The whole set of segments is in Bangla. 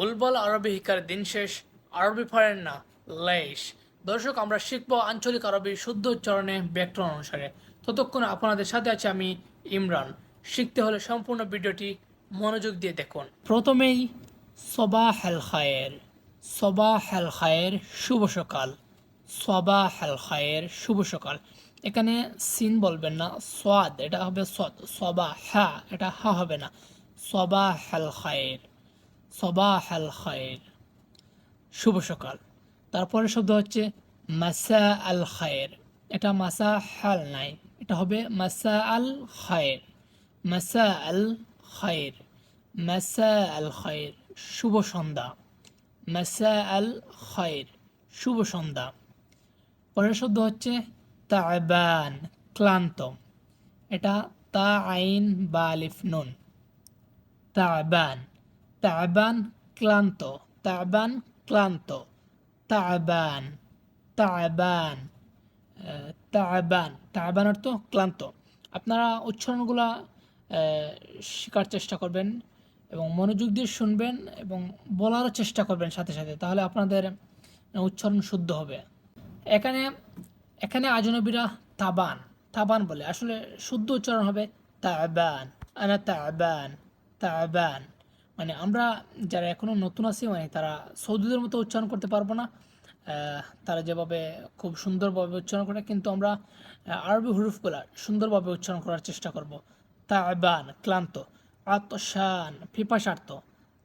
বুলবল আরবি হিকার দিন শেষ, আরবি পারেন না, লেশ। দর্শক, আমরা শিখব আঞ্চলিক আরবি শুদ্ধ উচ্চারণে ব্যাকরণ অনুসারে। ততক্ষণ আপনাদের সাথে আছে আমি ইমরান। শিখতে হলে সম্পূর্ণ ভিডিওটি মনোযোগ দিয়ে দেখুন। প্রথমেই সবাহ আল খায়ের সবাহ আল খায়ের শুভ সকাল। সবাহ আল খায়ের শুভ সকাল। এখানে সিন বলবেন না সোয়াদ এটা হবে সদ সবা হা এটা হা হবে না। সবা আল খায়ের। সবাহ আল খায়ের শুভ সকাল। তারপরে শব্দ হচ্ছে মাসা আল খায়ের। এটা মাসা হাল নাই, এটা হবে মাসা আল খায়ের। মাসা আল খায়ের। মাসা আল খায়ের। শুভ সন্ধ্যা। মাসা আল খায়ের। শুভ সন্ধ্যা। পরের শব্দ হচ্ছে তাবান, ক্লান্ত। এটা তা আইন বা আলিফ নুন। তাবান। তাবান ক্লান্ত তাবান ক্লান্ত তাবান তাবান তাবান তাবান অর্থ ক্লান্ত। আপনারা উচ্চারণগুলা আহ, শেখার চেষ্টা করবেন এবং মনোযোগ দিয়ে শুনবেন এবং বলারও চেষ্টা করবেন সাথে সাথে তাহলে আপনাদের উচ্চারণ শুদ্ধ হবে। এখানে এখানে আজনবীরা তাবান। তাবান বলে আসলে শুদ্ধ উচ্চারণ হবে তাবান। আনা তাবান। তাবান। মানে আমরা যারা এখনও নতুন আছি মানে তারা সৌদিদের মতো উচ্চারণ করতে পারব না। তারা যেভাবে খুব সুন্দরভাবে উচ্চারণ করে, কিন্তু আমরা আরবি হরুফগুলা সুন্দরভাবে উচ্চারণ করার চেষ্টা করব। তাবান, ক্লান্ত। আতশান, পিপাসার্থ।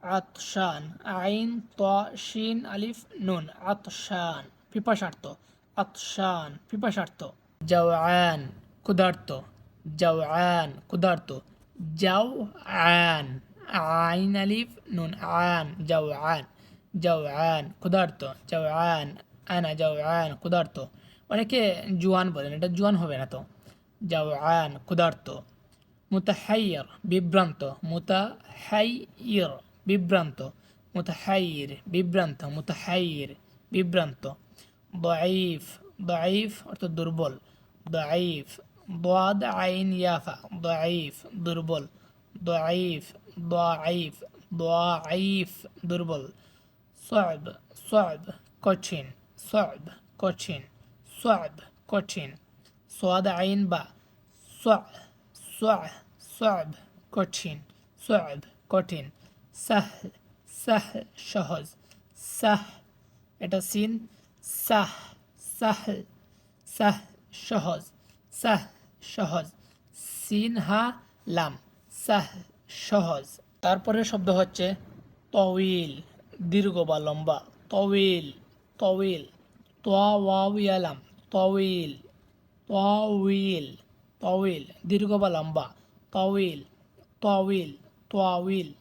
আতশান, আইন, ত, শিন, আলিফ, নুন। আতশান, পিপাসার্থ। আতশান, পিপাসার্থ। জাওয়ান, ক্ষুধার্ত। জাওয়ান, ক্ষুধার্ত। আন আইন আলিফ নুন আন যাও আন যাও আন ক্ষুধার্ত যাও আন আনা যাও আন ক্ষুধার্ত অনেকে জুয়ান বলেন, এটা জুয়ান হবে না তো। যাও আন ক্ষুধার্ত মুতাহাইয়ার বিভ্রান্ত মুতাহাইয়র বিভ্রান্ত মুতাহাইর বিভ্রান্ত মুতাহাইর বিভ্রান্ত দঈফ দঈফ অর্থাৎ দুর্বল দঈফ দোয়াদ আইন ইয়াফা দঈফ দুর্বল দঈফ ضعيف ضعيف দুর্বল صعب صعب কঠিন صعب কঠিন صعب কঠিন صاد عين با صع صع صعب কঠিন صعب কঠিন سهل سهل সহজ সাহ এটা সিন সাহ সাহল সাহ সহজ সাহ সহজ সিন হা লাম সাহ সহজ। তারপরে শব্দ হচ্ছে তউইল দীর্ঘ বা লম্বা। তউইল তউইল তোয়া ওয়াউয়ালাম তউইল তউইল তউইল দীর্ঘ বা লম্বা। তউইল তউইল তোয়াউইল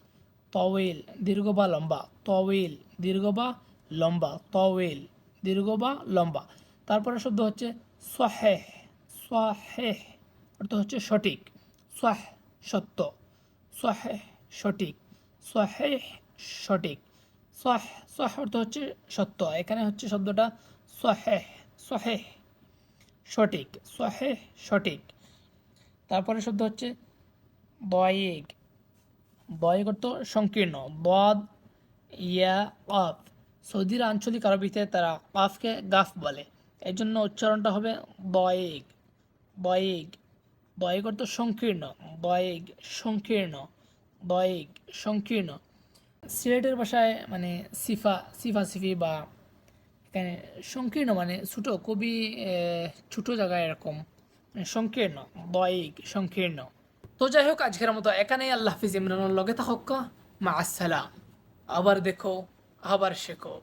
তওয়েল, দীর্ঘ বা লম্বা। তওয়েল, দীর্ঘ বা লম্বা। তওয়েল, দীর্ঘ বা লম্বা। তারপরে শব্দ হচ্ছে সহেহ। সহেহ অর্থ হচ্ছে সঠিক। সহ, সত্য। সহেহ সঠিক। সহেহ সঠিক। সহ সহ অর্থ হচ্ছে সত্য। এখানে হচ্ছে শব্দটা সহেহ সহেহ সঠিক। সহেহ সঠিক। তারপরে শব্দ হচ্ছে বয়েগ। বয়েগ অর্থ সংকীর্ণ। বদ, ইয়া, অফ। সৌদির আঞ্চলিক আরবিতে তারা কাফকে গাফ বলে। এর জন্য উচ্চারণটা হবে বয়েগ। দয়েগ দয়েগ অর্থ সংকীর্ণ দয়েগ সংকীর্ণ দয়েগ সংকীর্ণ। সিলেটের ভাষায় মানে সিফা সিফা সিফি বা এখানে সংকীর্ণ মানে ছোটো, খুবই ছোটো জায়গায় এরকম। মানে সংকীর্ণ দয়েগ সংকীর্ণ। তো যাই হোক, আজকের মতো এখানেই। আল্লাহ হাফিজ ইমরানুর লগে থাক মা আসসালাম। আবার দেখো, আবার শেখো।